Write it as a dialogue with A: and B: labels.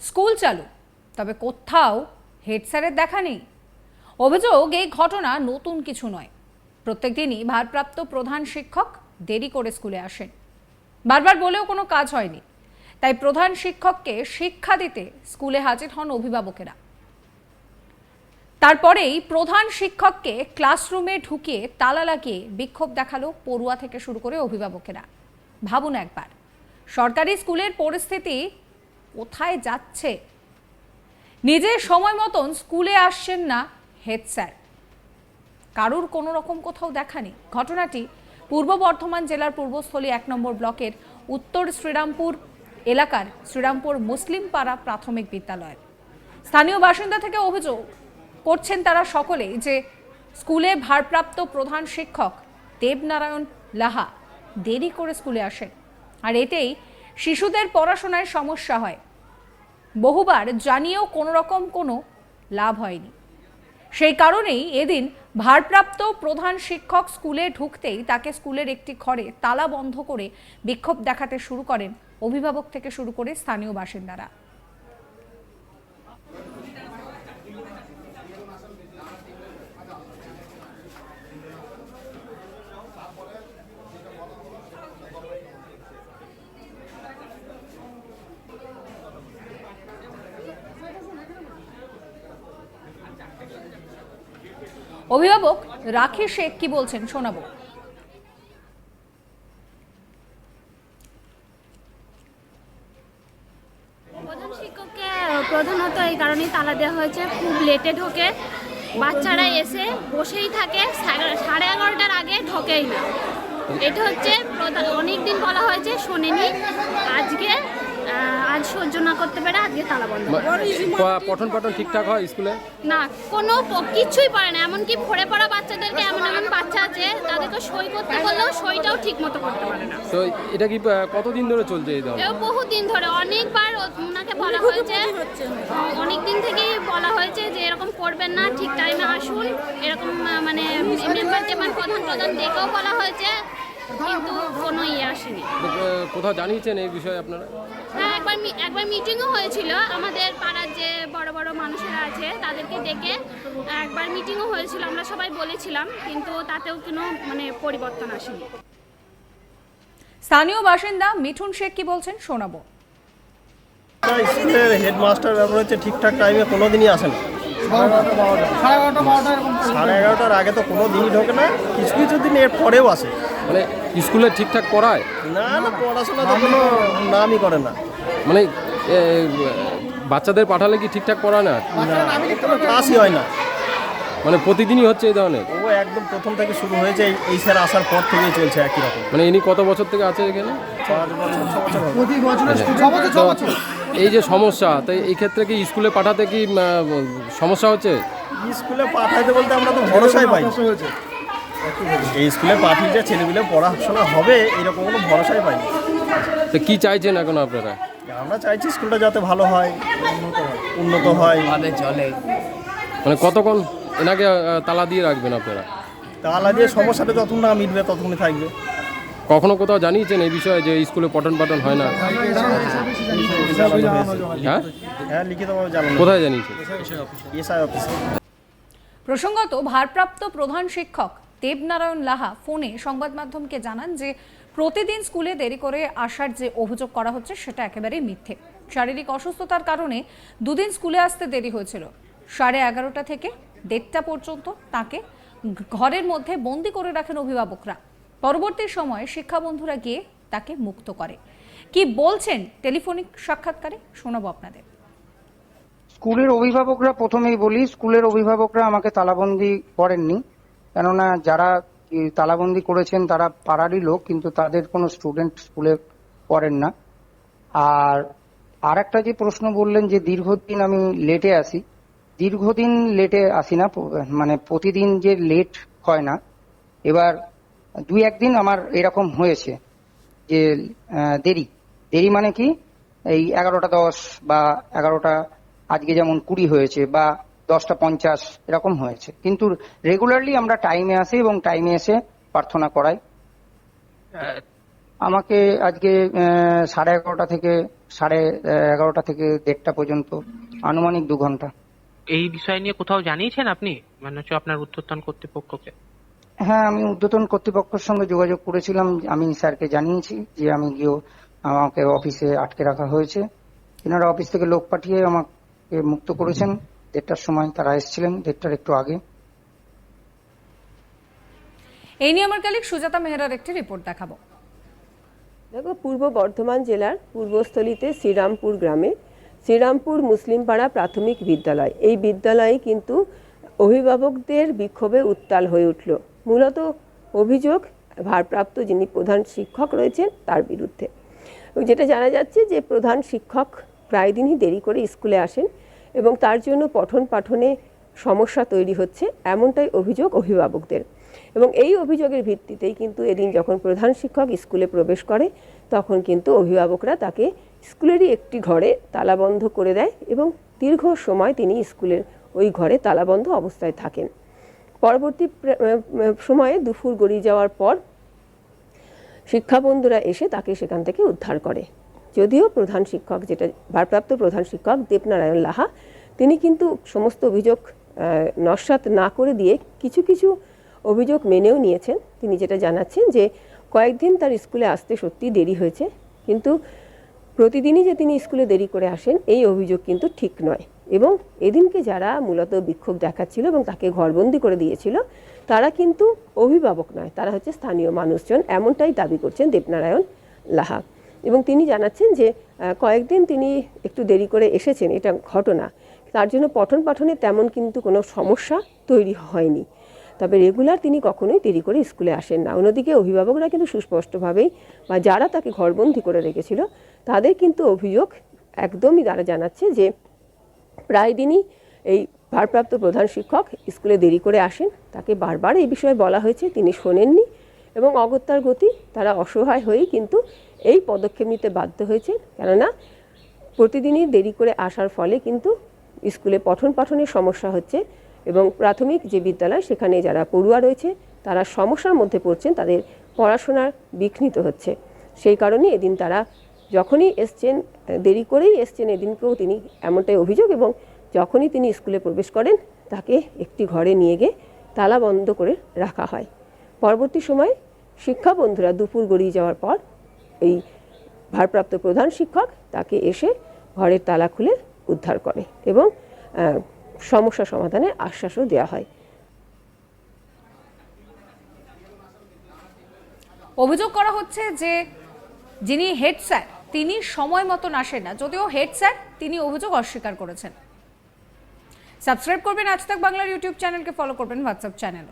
A: School চালু। তবে কোথাও হেড স্যারের দেখা নেই। অভিযোগ, এই ঘটনা নতুন কিছু নয়। প্রত্যেক দিনই ভারপ্রাপ্ত প্রধান শিক্ষক দেরি করে স্কুলে আসেন। বারবার বলেও কোনো কাজ হয়নি। তাই প্রধান শিক্ষককে শিক্ষা দিতে স্কুলে হাজির হন অভিভাবকেরা। তারপরেই প্রধান শিক্ষককে ক্লাসরুমে ঢুকিয়ে তালা লাগিয়ে বিক্ষোভ দেখাল পড়ুয়া থেকে শুরু করে অভিভাবকেরা। ভাবুন একবার, সরকারি স্কুলের পরিস্থিতি কোথায় যাচ্ছে? নিজে সময় মতন স্কুলে আসছেন না হেড স্যার। কারুর কোনো রকম কোথাও দেখা নেই ঘটনাটি পূর্ব বর্ধমান জেলার পূর্বস্থলী এক নম্বর ব্লকের উত্তর শ্রীরামপুর এলাকার শ্রীরামপুর মুসলিম পাড়া প্রাথমিক বিদ্যালয় স্থানীয় বাসিন্দা থেকে অভিযোগ করছেন তারা সকলেই যে স্কুলে ভারপ্রাপ্ত প্রধান শিক্ষক দেবনারায়ণ লাহা দেরি করে স্কুলে আসেন। আর এতেই শিশুদের পড়াশোনায় সমস্যা হয়। বহুবার জানিয়েও কোনো রকম কোনো লাভ হয়নি। সেই কারণেই এদিন ভারপ্রাপ্ত প্রধান শিক্ষক স্কুলে ঢুকতেই তাকে স্কুলের একটি ঘরে তালা বন্ধ করে বিক্ষোভ দেখাতে শুরু করেন অভিভাবক থেকে শুরু করে স্থানীয় বাসিন্দারা। অভিভাবক রাখি শেখ কি বলছেন শোনাবো।
B: প্রধান শিক্ষককে প্রধানত এই কারণেই তালা দেওয়া হয়েছে। খুব লেটে ঢোকে। বাচ্চারা এসে বসেই থাকে। সাড়ে- এগারোটার আগে ঢোকেই না। এটা হচ্ছে অনেক দিন বলা হয়েছে, শোনেনি। আজকে আজ সহ্য না করতে পেরে আজকে তালা বন্ধ
C: পঠন পাঠন ঠিকঠাক হয় স্কুলে?
B: না কোনো কিছুই পারে না এমনকি পড়ে পড়া বাচ্চাদেরকে এমন এমন বাচ্চা আছে তাদেরকে সই করতে বললেও সইটাও ঠিক মতো করতে পারে না।
C: তো এটা কি কতদিন ধরে চলছে এই ধরনের
B: বহুদিন ধরে অনেকবার ওনাকে বলা হয়েছে অনেক দিন থেকেই বলা হয়েছে যে এরকম করবেন না ঠিক টাইমে আসুন এরকম মানে মেম্বার টেম্বার প্রধান প্রধান ডেকেও বলা হয়েছে কিন্তু কোনো ইয়ে আসেনি
C: কোথাও জানিয়েছেন এই বিষয়ে আপনারা?
B: হ্যাঁ একবার একবার মিটিংও হয়েছিল। আমাদের পাড়ার যে বড় বড় মানুষেরা আছে তাদেরকে ডেকে একবার মিটিংও হয়েছিল আমরা সবাই বলেছিলাম কিন্তু তাতেও কোনো মানে পরিবর্তন আসেনি।
A: স্থানীয় বাসিন্দা মিঠুন শেখ কি বলছেন শোনাবো।
D: স্কুলের হেডমাস্টার ব্যাপার হচ্ছে ঠিকঠাক টাইমে কোনো দিনই আসে না সাড়ে এগারোটার আগে তো কোনো দিনই ঢোকে না কিছু কিছু দিন এর পরেও আসে।
C: মানে স্কুলে ঠিকঠাক পড়ায়?
D: না না পড়াশোনা তো কোনো নামই করে না।
C: মানে এ, বাচ্চাদের পাঠালে কি ঠিকঠাক পড়ায় না?
D: কোনো ক্লাসই হয় না।
C: মানে প্রতিদিনই হচ্ছে এই ধরনের?
D: ও একদম প্রথম থেকে শুরু হয়েছে এই- এই স্যার আসার পর থেকেই চলছে একই রকম।
C: মানে ইনি কত বছর থেকে আছে এখানে?
D: পাঁচ বছর ছ বছর হবে।
C: তো এই যে সমস্যা তো এই ক্ষেত্রে কি স্কুলে পাঠাতে কি আহ, সমস্যা হচ্ছে?
D: স্কুলে পাঠাইতে বলতে আমরা তো ভরসাই পাই না। এই স্কুলে পাঠিয়ে ছেলেগুলো পড়াশোনা হবে এরকম কোনো ভরসাই পাই না।
C: তো কি চাইছেন এখন আপনারা?
D: আমরা চাইছি স্কুলটা যাতে ভালো হয় উন্নত হয়।
C: মানে কতক্ষণ এনাকে আহ, তালা দিয়ে রাখবেন আপনারা?
D: তালা দিয়ে সমস্যাটা যতক্ষণ না মিটবে ততক্ষণই থাকবে।
C: কখনো কোথাও জানিয়েছেন এই বিষয়ে যে স্কুলে পঠন পাঠন হয় না? হ্যাঁ?
D: হ্যাঁ লিখিতভাবে জানানো
C: কোথায় জানিয়েছেন?
D: এসআই অফিসে।
A: প্রসঙ্গত ভারপ্রাপ্ত প্রধান শিক্ষক দেবনারায়ণ লাহা ফোনে সংবাদ মাধ্যমকে জানান যে, প্রতিদিন স্কুলে দেরি করে আসার যে অভিযোগ করা হচ্ছে, সেটা একেবারেই মিথ্যে। শারীরিক অসুস্থতার কারণে দুদিন স্কুলে আসতে দেরি হয়েছিল। সাড়ে এগারোটা থেকে দেড়টা পর্যন্ত তাকে ঘরের মধ্যে বন্দি করে রাখেন অভিভাবকরা। পরবর্তী সময়ে শিক্ষাবন্ধুরা গিয়ে তাকে মুক্ত করে। কি বলছেন টেলিফোনিক সাক্ষাৎকারে? শোনাবো আপনাদের।
E: স্কুলের অভিভাবকরা, প্রথমেই বলি, স্কুলের অভিভাবকরা আমাকে তালাবন্দি করেননি। কেননা যারা তালাবন্দি করেছেন তারা পাড়ারই লোক, কিন্তু তাদের কোনো স্টুডেন্ট স্কুলে পড়েন না। আর আর একটা যে প্রশ্ন বললেন যে দীর্ঘদিন আমি লেটে আসি, দীর্ঘদিন লেটে আসি না মানে প্রতিদিন যে লেট হয় না, এবার দুই একদিন আমার এরকম হয়েছে যে দেরি। দেরি মানে কি? এই এগারোটা দশ বা এগারোটা, আজকে যেমন কুড়ি হয়েছে বা দশটা পঞ্চাশ এরকম হয়েছে। কিন্তু রেগুলারলি আমরা টাইমে আসি এবং টাইমে এসে প্রার্থনা করাই। আমাকে আজকে সাড়ে এগারোটা থেকে সাড়ে এগারোটা থেকে দেড়টা পর্যন্ত আনুমানিক দু ঘণ্টা।
F: এই বিষয় নিয়ে কোথাও জানিয়েছেন আপনি? মানে হচ্ছে আপনার উত্তরতন কর্তৃপক্ষকে।
E: হ্যাঁ আমি ঊর্ধ্বতন কর্তৃপক্ষের সঙ্গে যোগাযোগ করেছিলাম। আমি স্যারকে জানিয়েছি যে আমি গিয়েও আমাকে অফিসে আটকে রাখা হয়েছে। এনারা অফিস থেকে লোক পাঠিয়ে আমাকে মুক্ত করেছেন। দেড়টার সময় তারা এসেছিলেন দেড়টার একটু আগে।
A: এই নিয়ে আমার কালিক সুজাতা মেহরার একটি রিপোর্ট দেখাবো।
G: দেখো পূর্ব বর্ধমান জেলার পূর্বস্থলীতে শ্রীরামপুর গ্রামে শ্রীরামপুর মুসলিমপাড়া প্রাথমিক বিদ্যালয়। এই বিদ্যালয়ে কিন্তু অভিভাবকদের বিক্ষোভে উত্তাল হয়ে উঠল। মূলত অভিযোগ ভারপ্রাপ্ত যিনি প্রধান শিক্ষক রয়েছেন তার বিরুদ্ধে। যেটা জানা যাচ্ছে যে প্রধান শিক্ষক প্রায় দিনই দেরি করে স্কুলে আসেন। এবং তার জন্য পঠন পাঠনে সমস্যা তৈরি হচ্ছে, এমনটাই অভিযোগ অভিভাবকদের। এবং এই অভিযোগের ভিত্তিতেই কিন্তু এদিন যখন প্রধান শিক্ষক স্কুলে প্রবেশ করে, তখন কিন্তু অভিভাবকরা তাকে স্কুলেরই একটি ঘরে তালাবন্ধ করে দেয় এবং দীর্ঘ সময় তিনি স্কুলের ওই ঘরে তালাবন্ধ অবস্থায় থাকেন। পরবর্তী প্র- সময়ে দুপুর গড়িয়ে যাওয়ার পর শিক্ষা বন্ধুরা এসে তাকে সেখান থেকে উদ্ধার করে। যদিও প্রধান শিক্ষক, যেটা ভারপ্রাপ্ত প্রধান শিক্ষক দেবনারায়ণ লাহা, তিনি কিন্তু সমস্ত অভিযোগ নস্যাৎ না করে দিয়ে কিছু কিছু অভিযোগ মেনেও নিয়েছেন। তিনি যেটা জানাচ্ছেন যে, কয়েকদিন তার স্কুলে আসতে সত্যি দেরি হয়েছে, কিন্তু প্রতিদিনই যে তিনি স্কুলে দেরি করে আসেন, এই অভিযোগ কিন্তু ঠিক নয়। এবং এদিনকে যারা মূলত বিক্ষোভ দেখাচ্ছিল এবং তাকে ঘরবন্দি করে দিয়েছিল, তারা কিন্তু অভিভাবক নয়, তারা হচ্ছে স্থানীয় মানুষজন, এমনটাই দাবি করছেন দেবনারায়ণ লাহা। এবং তিনি জানাচ্ছেন যে কয়েকদিন তিনি একটু দেরি করে এসেছেন এটা ঘটনা। তার জন্য পঠন পাঠনে তেমন কিন্তু কোনো সমস্যা তৈরি হয়নি। তবে রেগুলার তিনি কখনোই দেরি করে স্কুলে আসেন না। অন্যদিকে অভিভাবকরা কিন্তু সুস্পষ্টভাবেই বা যারা তাকে ঘরবন্দি করে রেখেছিল, তাদের কিন্তু অভিযোগ একদমই তারা জানাচ্ছে যে, প্রায় দিনই এই ভারপ্রাপ্ত প্রধান শিক্ষক স্কুলে দেরি করে আসেন। তাকে বারবার এই বিষয়ে বলা হয়েছে, তিনি শোনেননি। এবং অগত্যার গতি তারা অসহায় হয়েই কিন্তু এই পদক্ষেপ নিতে বাধ্য হয়েছে। কেননা প্রতিদিনই দেরি করে আসার ফলে কিন্তু স্কুলে পঠন পাঠনের সমস্যা হচ্ছে এবং প্রাথমিক যে বিদ্যালয় সেখানে যারা পড়ুয়া রয়েছে, তারা সমস্যার মধ্যে পড়ছেন, তাদের পড়াশোনার বিঘ্নিত হচ্ছে। সেই কারণে এদিন তারা যখনই এসছেন, দেরি করেই এসছেন, এদিনকেও তিনি এমনটাই অভিযোগ এবং যখনই তিনি স্কুলে প্রবেশ করেন, তাকে একটি ঘরে নিয়ে গিয়ে তালা বন্ধ করে রাখা হয়। পরবর্তী সময় শিক্ষা বন্ধুরা দুপুর গড়িয়ে যাওয়ার পর এই ভারপ্রাপ্ত প্রধান শিক্ষক তাকে এসে ঘরের তালা খুলে উদ্ধার করে এবং সমস্যা সমাধানে আশ্বাসও দেওয়া হয়।
A: অভিযোগ করা হচ্ছে যে যিনি হেড স্যার, তিনি সময় মতন আসেন না। যদিও হেড স্যার, তিনি অভিযোগ অস্বীকার করেছেন। সাবস্ক্রাইব করবেন আজ তাক বাংলার ইউটিউব চ্যানেলকে, ফলো করবেন হোয়াটসঅ্যাপ চ্যানেল